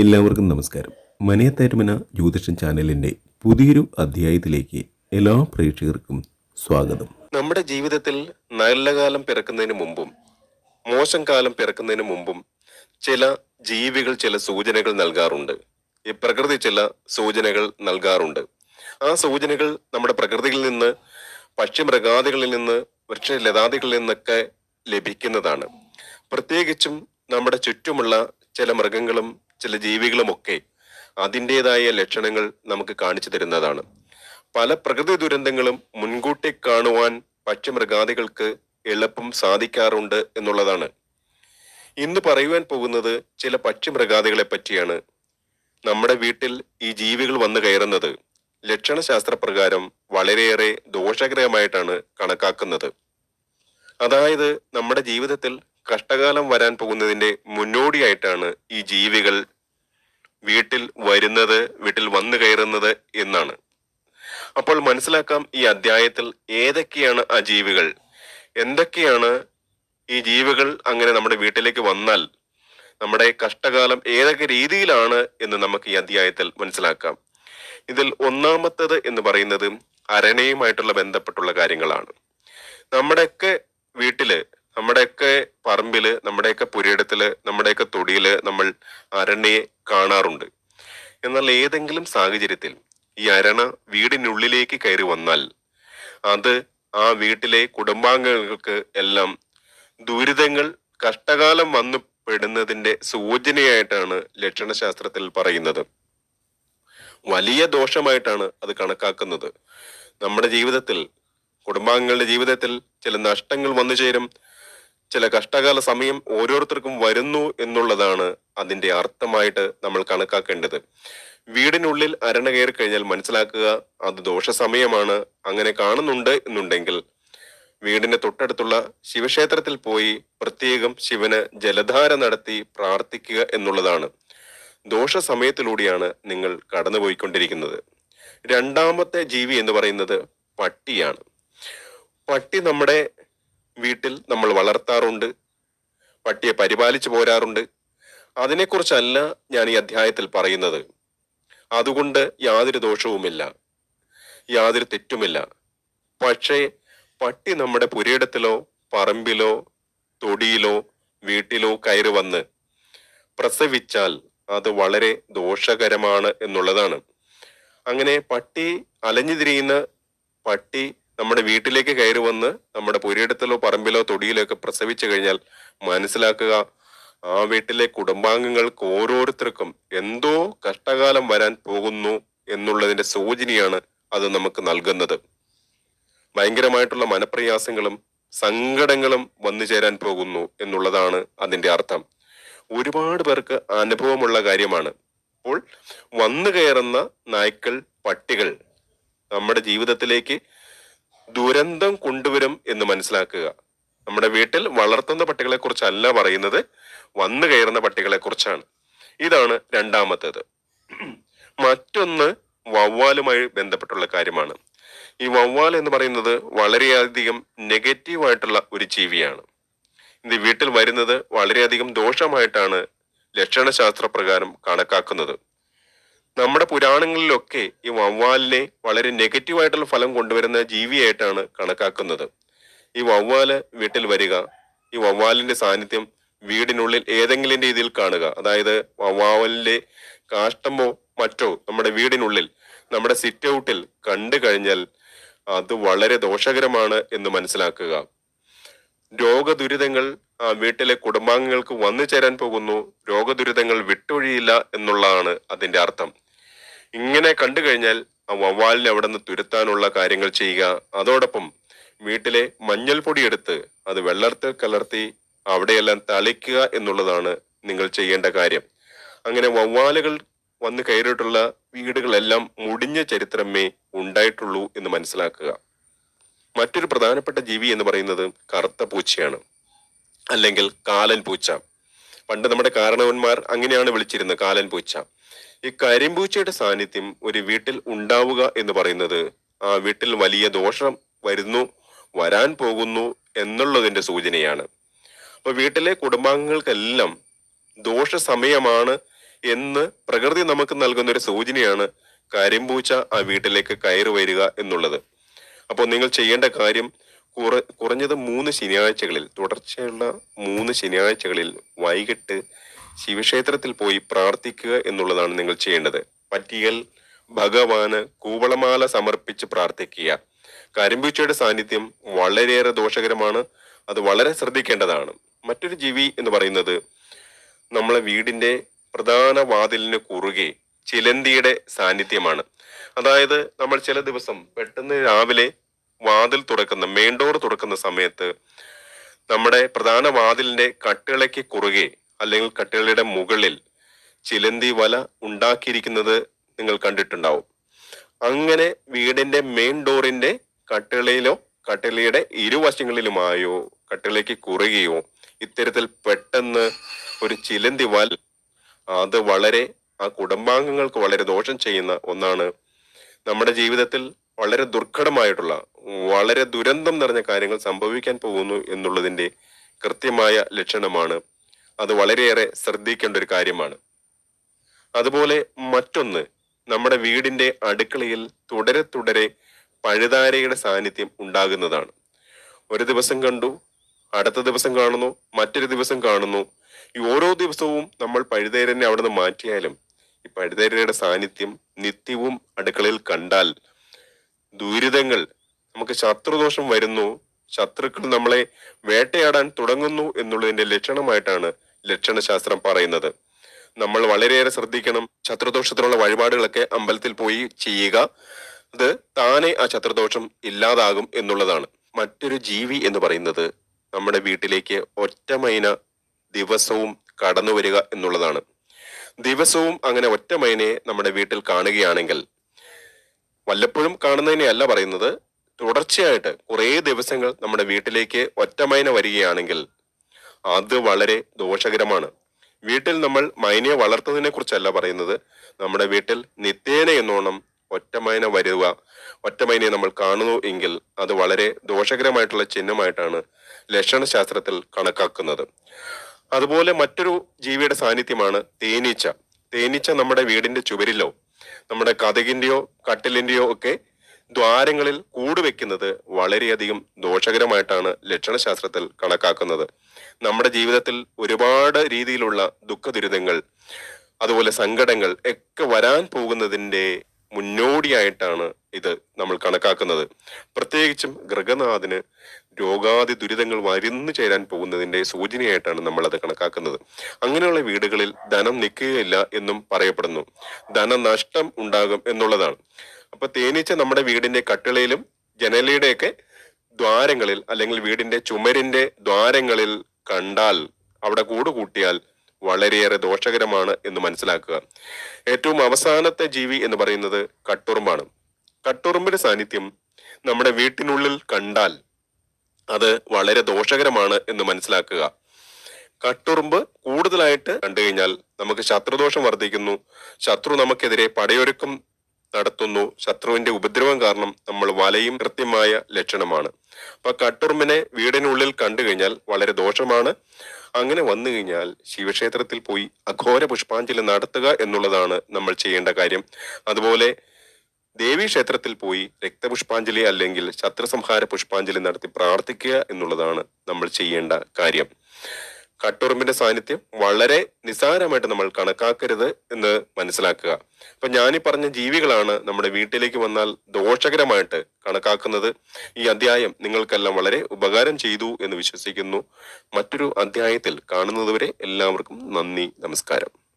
എല്ലാവർക്കും നമസ്കാരം. മനയത്തേരുമന ജ്യോതിഷൻ ചാനലിന്റെ പുതിയൊരു അധ്യായത്തിലേക്ക് എല്ലാ പ്രേക്ഷകർക്കും സ്വാഗതം. നമ്മുടെ ജീവിതത്തിൽ നല്ല കാലം പിറക്കുന്നതിന് മുമ്പും മോശം കാലം പിറക്കുന്നതിന് മുമ്പും ചില ജീവികൾ ചില സൂചനകൾ നൽകാറുണ്ട്. ഈ പ്രകൃതി ചില സൂചനകൾ നൽകാറുണ്ട്. ആ സൂചനകൾ നമ്മുടെ പ്രകൃതിയിൽ നിന്ന് പക്ഷിമൃഗാദികളിൽ നിന്ന് വൃക്ഷലതാദികളിൽ നിന്നൊക്കെ ലഭിക്കുന്നതാണ്. പ്രത്യേകിച്ചും നമ്മുടെ ചുറ്റുമുള്ള ചില മൃഗങ്ങളും ചില ജീവികളുമൊക്കെ അതിന്റെതായ ലക്ഷണങ്ങൾ നമുക്ക് കാണിച്ചു തരുന്നതാണ്. പല പ്രകൃതി ദുരന്തങ്ങളും മുൻകൂട്ടി കാണുവാൻ പക്ഷിമൃഗാദികൾക്ക് എളുപ്പം സാധിക്കാറുണ്ട് എന്നുള്ളതാണ്. ഇന്ന് പറയുവാൻ പോകുന്നത് ചില പക്ഷിമൃഗാദികളെ പറ്റിയാണ്. നമ്മുടെ വീട്ടിൽ ഈ ജീവികൾ വന്നു കയറുന്നത് ലക്ഷണശാസ്ത്ര പ്രകാരം വളരെയേറെ ദോഷകരമായിട്ടാണ് കണക്കാക്കുന്നത്. അതായത് നമ്മുടെ ജീവിതത്തിൽ കഷ്ടകാലം വരാൻ പോകുന്നതിന്റെ മുന്നോടിയായിട്ടാണ് ഈ ജീവികൾ വീട്ടിൽ വരുന്നത് വീട്ടിൽ വന്നു കയറുന്നത് എന്നാണ്. അപ്പോൾ മനസ്സിലാക്കാം ഈ അധ്യായത്തിൽ ഏതൊക്കെയാണ് ആ ജീവികൾ? എന്തൊക്കെയാണ് ഈ ജീവികൾ അങ്ങനെ നമ്മുടെ വീട്ടിലേക്ക് വന്നാൽ നമ്മുടെ കഷ്ടകാലം ഏതൊക്കെ രീതിയിലാണ് എന്ന് നമുക്ക് ഈ അധ്യായത്തിൽ മനസ്സിലാക്കാം. ഇതിൽ ഒന്നാമത്തത് എന്ന് പറയുന്നത് അരണയുമായിട്ടുള്ള ബന്ധപ്പെട്ടുള്ള കാര്യങ്ങളാണ്. നമ്മുടെയൊക്കെ വീട്ടിൽ നമ്മുടെയൊക്കെ പറമ്പിൽ നമ്മുടെയൊക്കെ പുരയിടത്തിൽ നമ്മുടെയൊക്കെ തൊടിയിൽ നമ്മൾ അരണയെ കാണാറുണ്ട്. എന്നാൽ ഏതെങ്കിലും സാഹചര്യത്തിൽ ഈ അരണ വീടിനുള്ളിലേക്ക് കയറി വന്നാൽ അത് ആ വീട്ടിലെ കുടുംബാംഗങ്ങൾക്ക് എല്ലാം ദുരിതങ്ങൾ കഷ്ടകാലം വന്നു പെടുന്നതിന്റെ സൂചനയായിട്ടാണ് ലക്ഷണശാസ്ത്രത്തിൽ പറയുന്നത്. വലിയ ദോഷമായിട്ടാണ് അത് കണക്കാക്കുന്നത്. നമ്മുടെ ജീവിതത്തിൽ കുടുംബാംഗങ്ങളുടെ ജീവിതത്തിൽ ചില നഷ്ടങ്ങൾ വന്നു ചേരും. ചില കഷ്ടകാല സമയം ഓരോരുത്തർക്കും വരുന്നു എന്നുള്ളതാണ് അതിന്റെ അർത്ഥമായിട്ട് നമ്മൾ കണക്കാക്കേണ്ടത്. വീടിനുള്ളിൽ അരണ കയറി കഴിഞ്ഞാൽ മനസ്സിലാക്കുക അത് ദോഷ സമയമാണ് അങ്ങനെ കാണുന്നുണ്ട് എന്നുണ്ടെങ്കിൽ വീടിന്റെ തൊട്ടടുത്തുള്ള ശിവക്ഷേത്രത്തിൽ പോയി പ്രത്യേകം ശിവന് ജലധാര നടത്തി പ്രാർത്ഥിക്കുക എന്നുള്ളതാണ്. ദോഷ സമയത്തിലൂടെയാണ് നിങ്ങൾ കടന്നുപോയിക്കൊണ്ടിരിക്കുന്നത്. രണ്ടാമത്തെ ജീവി എന്ന് പറയുന്നത് പട്ടിയാണ്. പട്ടി നമ്മുടെ വീട്ടിൽ നമ്മൾ വളർത്താറുണ്ട് പട്ടിയെ പരിപാലിച്ചു പോരാറുണ്ട്. അതിനെക്കുറിച്ചല്ല ഞാൻ ഈ അധ്യായത്തിൽ പറയുന്നത്. അതുകൊണ്ട് യാതൊരു ദോഷവുമില്ല യാതൊരു തെറ്റുമില്ല. പക്ഷേ പട്ടി നമ്മുടെ പുരയിടത്തിലോ പറമ്പിലോ തൊടിയിലോ വീട്ടിലോ കയറി വന്ന് പ്രസവിച്ചാൽ അത് വളരെ ദോഷകരമാണ് എന്നുള്ളതാണ്. അങ്ങനെ പട്ടി അലഞ്ഞു തിരിയുന്ന പട്ടി നമ്മുടെ വീട്ടിലേക്ക് കയറി വന്ന് നമ്മുടെ പുരയിടത്തിലോ പറമ്പിലോ തൊടിയിലോ ഒക്കെ പ്രസവിച്ചു കഴിഞ്ഞാൽ മനസ്സിലാക്കുക ആ വീട്ടിലെ കുടുംബാംഗങ്ങൾക്ക് ഓരോരുത്തർക്കും എന്തോ കഷ്ടകാലം വരാൻ പോകുന്നു എന്നുള്ളതിന്റെ സൂചനയാണ് അത് നമുക്ക് നൽകുന്നത്. ഭയങ്കരമായിട്ടുള്ള മനപ്രയാസങ്ങളും സങ്കടങ്ങളും വന്നു ചേരാൻ പോകുന്നു എന്നുള്ളതാണ് അതിന്റെ അർത്ഥം. ഒരുപാട് പേർക്ക് അനുഭവമുള്ള കാര്യമാണ്. അപ്പോൾ വന്നു കയറുന്ന നായ്ക്കൾ പട്ടികൾ നമ്മുടെ ജീവിതത്തിലേക്ക് ദുരന്തം കൊണ്ടുവരും എന്ന് മനസ്സിലാക്കുക. നമ്മുടെ വീട്ടിൽ വളർത്തുന്ന പട്ടികളെ കുറിച്ചല്ല പറയുന്നത് വന്നു കയറുന്ന പട്ടികളെ കുറിച്ചാണ് ഇതാണ് രണ്ടാമത്തേത്. മറ്റൊന്ന് വവ്വാലുമായി ബന്ധപ്പെട്ടുള്ള കാര്യമാണ്. ഈ വവ്വാൽ എന്ന് പറയുന്നത് വളരെയധികം നെഗറ്റീവായിട്ടുള്ള ഒരു ജീവിയാണ്. ഇത് വീട്ടിൽ വരുന്നത് വളരെയധികം ദോഷമായിട്ടാണ് ലക്ഷണശാസ്ത്ര പ്രകാരം കണക്കാക്കുന്നത്. നമ്മുടെ പുരാണങ്ങളിലൊക്കെ ഈ വവ്വാലിനെ വളരെ നെഗറ്റീവായിട്ടുള്ള ഫലം കൊണ്ടുവരുന്ന ജീവിയായിട്ടാണ് കണക്കാക്കുന്നത്. ഈ വവ്വാൽ വീട്ടിൽ വരിക ഈ വവ്വാലിന്റെ സാന്നിധ്യം വീടിനുള്ളിൽ ഏതെങ്കിലും രീതിയിൽ കാണുക. അതായത് വവ്വാലിന്റെ കാഷ്ടമോ മറ്റോ നമ്മുടെ വീടിനുള്ളിൽ നമ്മുടെ സിറ്റ് ഔട്ടിൽ കണ്ടു കഴിഞ്ഞാൽ അത് വളരെ ദോഷകരമാണ് എന്ന് മനസ്സിലാക്കുക. രോഗദുരിതങ്ങൾ ആ വീട്ടിലെ കുടുംബാംഗങ്ങൾക്ക് വന്നു ചേരാൻ പോകുന്നു. രോഗദുരിതങ്ങൾ വിട്ടൊഴിയില്ല എന്നുള്ളതാണ് അതിന്റെ അർത്ഥം. ഇങ്ങനെ കണ്ടു കഴിഞ്ഞാൽ ആ വവ്വാലിനെ അവിടെ നിന്ന് തുരുത്താനുള്ള കാര്യങ്ങൾ ചെയ്യുക. അതോടൊപ്പം വീട്ടിലെ മഞ്ഞൾപ്പൊടി എടുത്ത് അത് വെള്ളത്തിൽ കലർത്തി അവിടെയെല്ലാം തളിക്കുക എന്നുള്ളതാണ് നിങ്ങൾ ചെയ്യേണ്ട കാര്യം. അങ്ങനെ വവ്വാലുകൾ വന്ന് കയറിയിട്ടുള്ള വീടുകളെല്ലാം മുടിഞ്ഞ ചരിത്രമേ ഉണ്ടായിട്ടുള്ളൂ എന്ന് മനസ്സിലാക്കുക. മറ്റൊരു പ്രധാനപ്പെട്ട ജീവി എന്ന് പറയുന്നത് കറുത്ത പൂച്ചയാണ്. അല്ലെങ്കിൽ കാലൻ പൂച്ച. പണ്ട് നമ്മുടെ കാരണവന്മാർ അങ്ങനെയാണ് വിളിച്ചിരുന്നത് കാലൻ പൂച്ച. ഈ കരിമ്പൂച്ചയുടെ സാന്നിധ്യം ഒരു വീട്ടിൽ ഉണ്ടാവുക എന്ന് പറയുന്നത് ആ വീട്ടിൽ വലിയ ദോഷം വരുന്നു വരാൻ പോകുന്നു എന്നുള്ളതിന്റെ സൂചനയാണ്. അപ്പൊ വീട്ടിലെ കുടുംബാംഗങ്ങൾക്കെല്ലാം ദോഷ സമയമാണ് എന്ന് പ്രകൃതി നമുക്ക് നൽകുന്ന ഒരു സൂചനയാണ് കരിമ്പൂച്ച ആ വീട്ടിലേക്ക് കയറി വരിക എന്നുള്ളത്. അപ്പോൾ നിങ്ങൾ ചെയ്യേണ്ട കാര്യം കുറ കുറഞ്ഞത് മൂന്ന് ശനിയാഴ്ചകളിൽ തുടർച്ചയുള്ള മൂന്ന് ശനിയാഴ്ചകളിൽ വൈകിട്ട് ശിവക്ഷേത്രത്തിൽ പോയി പ്രാർത്ഥിക്കുക എന്നുള്ളതാണ് നിങ്ങൾ ചെയ്യേണ്ടത്. പറ്റിയൽ ഭഗവാന് കൂവളമാല സമർപ്പിച്ച് പ്രാർത്ഥിക്കുക. കരിമ്പൂച്ചയുടെ സാന്നിധ്യം വളരെയേറെ ദോഷകരമാണ്. അത് വളരെ ശ്രദ്ധിക്കേണ്ടതാണ്. മറ്റൊരു ജീവി എന്ന് പറയുന്നത് നമ്മളെ വീടിന്റെ പ്രധാന വാതിലിന് കുറുകെ ചിലന്തിയുടെ സാന്നിധ്യമാണ്. അതായത് നമ്മൾ ചില ദിവസം പെട്ടെന്ന് രാവിലെ വാതിൽ തുറക്കുന്ന മെയിൻ ഡോർ തുറക്കുന്ന സമയത്ത് നമ്മുടെ പ്രധാന വാതിലിന്റെ കട്ടിളയ്ക്ക് കുറുകെ അല്ലെങ്കിൽ കട്ടിളയുടെ മുകളിൽ ചിലന്തി വല ഉണ്ടാക്കിയിരിക്കുന്നത് നിങ്ങൾ കണ്ടിട്ടുണ്ടാവും. അങ്ങനെ വീടിന്റെ മെയിൻ ഡോറിന്റെ കട്ടിളയിലോ കട്ടിളയുടെ ഇരുവശങ്ങളിലുമായോ കട്ടിളയ്ക്ക് കുറുകയോ ഇത്തരത്തിൽ പെട്ടെന്ന് ഒരു ചിലന്തി വൽ അത് വളരെ ആ കുടുംബാംഗങ്ങൾക്ക് വളരെ ദോഷം ചെയ്യുന്ന ഒന്നാണ്. നമ്മുടെ ജീവിതത്തിൽ വളരെ ദുർഘടമായിട്ടുള്ള വളരെ ദുരന്തം നിറഞ്ഞ കാര്യങ്ങൾ സംഭവിക്കാൻ പോകുന്നു എന്നുള്ളതിന്റെ കൃത്യമായ ലക്ഷണമാണ് അത് വളരെയേറെ ശ്രദ്ധിക്കേണ്ട ഒരു കാര്യമാണ്. അതുപോലെ മറ്റൊന്ന് നമ്മുടെ വീടിന്റെ അടുക്കളയിൽ തുടരെ തുടരെ പഴുതാരയുടെ സാന്നിധ്യം ഉണ്ടാകുന്നതാണ്. ഒരു ദിവസം കണ്ടു അടുത്ത ദിവസം കാണുന്നു മറ്റൊരു ദിവസം കാണുന്നു. ഈ ഓരോ ദിവസവും നമ്മൾ പഴുതേരനെ അവിടെ നിന്ന് മാറ്റിയാലും ഈ പഴുതേരയുടെ സാന്നിധ്യം നിത്യവും അടുക്കളയിൽ കണ്ടാൽ ദുരിതങ്ങൾ നമുക്ക് ശത്രുദോഷം വരുന്നു ശത്രുക്കൾ നമ്മളെ വേട്ടയാടാൻ തുടങ്ങുന്നു എന്നുള്ളതിന്റെ ലക്ഷണമായിട്ടാണ് ലക്ഷണശാസ്ത്രം പറയുന്നത്. നമ്മൾ വളരെയേറെ ശ്രദ്ധിക്കണം. ശത്രുദോഷത്തിനുള്ള വഴിപാടുകളൊക്കെ അമ്പലത്തിൽ പോയി ചെയ്യുക. അത് താനെ ആ ശത്രുദോഷം ഇല്ലാതാകും എന്നുള്ളതാണ്. മറ്റൊരു ജീവി എന്ന് പറയുന്നത് നമ്മുടെ വീട്ടിലേക്ക് ഒറ്റമൈന ദിവസവും കടന്നു വരിക എന്നുള്ളതാണ്. ദിവസവും അങ്ങനെ ഒറ്റമൈനയെ നമ്മുടെ വീട്ടിൽ കാണുകയാണെങ്കിൽ വല്ലപ്പോഴും കാണുന്നതിനെ അല്ല പറയുന്നത്. തുടർച്ചയായിട്ട് കുറേ ദിവസങ്ങൾ നമ്മുടെ വീട്ടിലേക്ക് ഒറ്റമൈന വരികയാണെങ്കിൽ അത് വളരെ ദോഷകരമാണ്. വീട്ടിൽ നമ്മൾ മൈനയെ വളർത്തുന്നതിനെ കുറിച്ചല്ല പറയുന്നത്. നമ്മുടെ വീട്ടിൽ നിത്യേന എന്നോണം ഒറ്റമൈന വരുക ഒറ്റമൈനയെ നമ്മൾ കാണുന്നു എങ്കിൽ അത് വളരെ ദോഷകരമായിട്ടുള്ള ചിഹ്നമായിട്ടാണ് ലക്ഷണശാസ്ത്രത്തിൽ കണക്കാക്കുന്നത്. അതുപോലെ മറ്റൊരു ജീവിയുടെ സാന്നിധ്യമാണ് തേനീച്ച. തേനീച്ച നമ്മുടെ വീടിന്റെ ചുവരിലോ നമ്മുടെ കഥകിന്റെയോ കട്ടിലിന്റെയോ ഒക്കെ ദ്വാരങ്ങളിൽ കൂട് വെക്കുന്നത് വളരെയധികം ദോഷകരമായിട്ടാണ് ലക്ഷണശാസ്ത്രത്തിൽ കണക്കാക്കുന്നത്. നമ്മുടെ ജീവിതത്തിൽ ഒരുപാട് രീതിയിലുള്ള ദുഃഖ ദുരിതങ്ങൾ അതുപോലെ സങ്കടങ്ങൾ ഒക്കെ വരാൻ പോകുന്നതിന്റെ മുന്നോടിയായിട്ടാണ് ഇത് നമ്മൾ കണക്കാക്കുന്നത്. പ്രത്യേകിച്ചും ഗൃഹനാഥന് രോഗാതി ദുരിതങ്ങൾ വരുന്നു ചേരാൻ പോകുന്നതിന്റെ സൂചനയായിട്ടാണ് നമ്മൾ അത് കണക്കാക്കുന്നത്. അങ്ങനെയുള്ള വീടുകളിൽ ധനം നിൽക്കുകയില്ല എന്നും പറയപ്പെടുന്നു. ധനനഷ്ടം ഉണ്ടാകും എന്നുള്ളതാണ്. അപ്പൊ തേനീച്ച നമ്മുടെ വീടിന്റെ കട്ടിളയിലും ജനലയുടെയൊക്കെ ദ്വാരങ്ങളിൽ അല്ലെങ്കിൽ വീടിന്റെ ചുമരിന്റെ ദ്വാരങ്ങളിൽ കണ്ടാൽ അവിടെ കൂട് കൂട്ടിയാൽ വളരെയേറെ ദോഷകരമാണ് എന്ന് മനസ്സിലാക്കുക. ഏറ്റവും അവസാനത്തെ ജീവി എന്ന് പറയുന്നത് കട്ടുറുമ്പാണ്. കട്ടുറുമ്പിന്റെ സാന്നിധ്യം നമ്മുടെ വീട്ടിനുള്ളിൽ കണ്ടാൽ അത് വളരെ ദോഷകരമാണ് എന്ന് മനസ്സിലാക്കുക. കട്ടുറുമ്പ് കൂടുതലായിട്ട് കണ്ടു കഴിഞ്ഞാൽ നമുക്ക് ശത്രുദോഷം വർദ്ധിക്കുന്നു. ശത്രു നമുക്കെതിരെ പടയൊരുക്കം നടത്തുന്നു. ശത്രുവിന്റെ ഉപദ്രവം കാരണം നമ്മൾ വലയും കൃത്യമായ ലക്ഷണമാണ്. അപ്പൊ കട്ടുറുമ്പിനെ വീടിനുള്ളിൽ കണ്ടു കഴിഞ്ഞാൽ വളരെ ദോഷമാണ്. അങ്ങനെ വന്നു കഴിഞ്ഞാൽ ശിവക്ഷേത്രത്തിൽ പോയി അഘോര പുഷ്പാഞ്ജലി നടത്തുക എന്നുള്ളതാണ് നമ്മൾ ചെയ്യേണ്ട കാര്യം. അതുപോലെ ദേവീ ക്ഷേത്രത്തിൽ പോയി രക്തപുഷ്പാഞ്ജലി അല്ലെങ്കിൽ ശത്രുസംഹാര പുഷ്പാഞ്ജലി നടത്തി പ്രാർത്ഥിക്കുക എന്നുള്ളതാണ് നമ്മൾ ചെയ്യേണ്ട കാര്യം. കട്ടുറുമ്പിന്റെ സാന്നിധ്യം വളരെ നിസ്സാരമായിട്ട് നമ്മൾ കണക്കാക്കരുത് എന്ന് മനസ്സിലാക്കുക. അപ്പൊ ഞാനീ പറഞ്ഞ ജീവികളാണ് നമ്മുടെ വീട്ടിലേക്ക് വന്നാൽ ദോഷകരമായിട്ട് കണക്കാക്കുന്നത്. ഈ അധ്യായം നിങ്ങൾക്കെല്ലാം വളരെ ഉപകാരം ചെയ്തു എന്ന് വിശ്വസിക്കുന്നു. മറ്റൊരു അധ്യായത്തിൽ കാണുന്നതുവരെ എല്ലാവർക്കും നന്ദി നമസ്കാരം.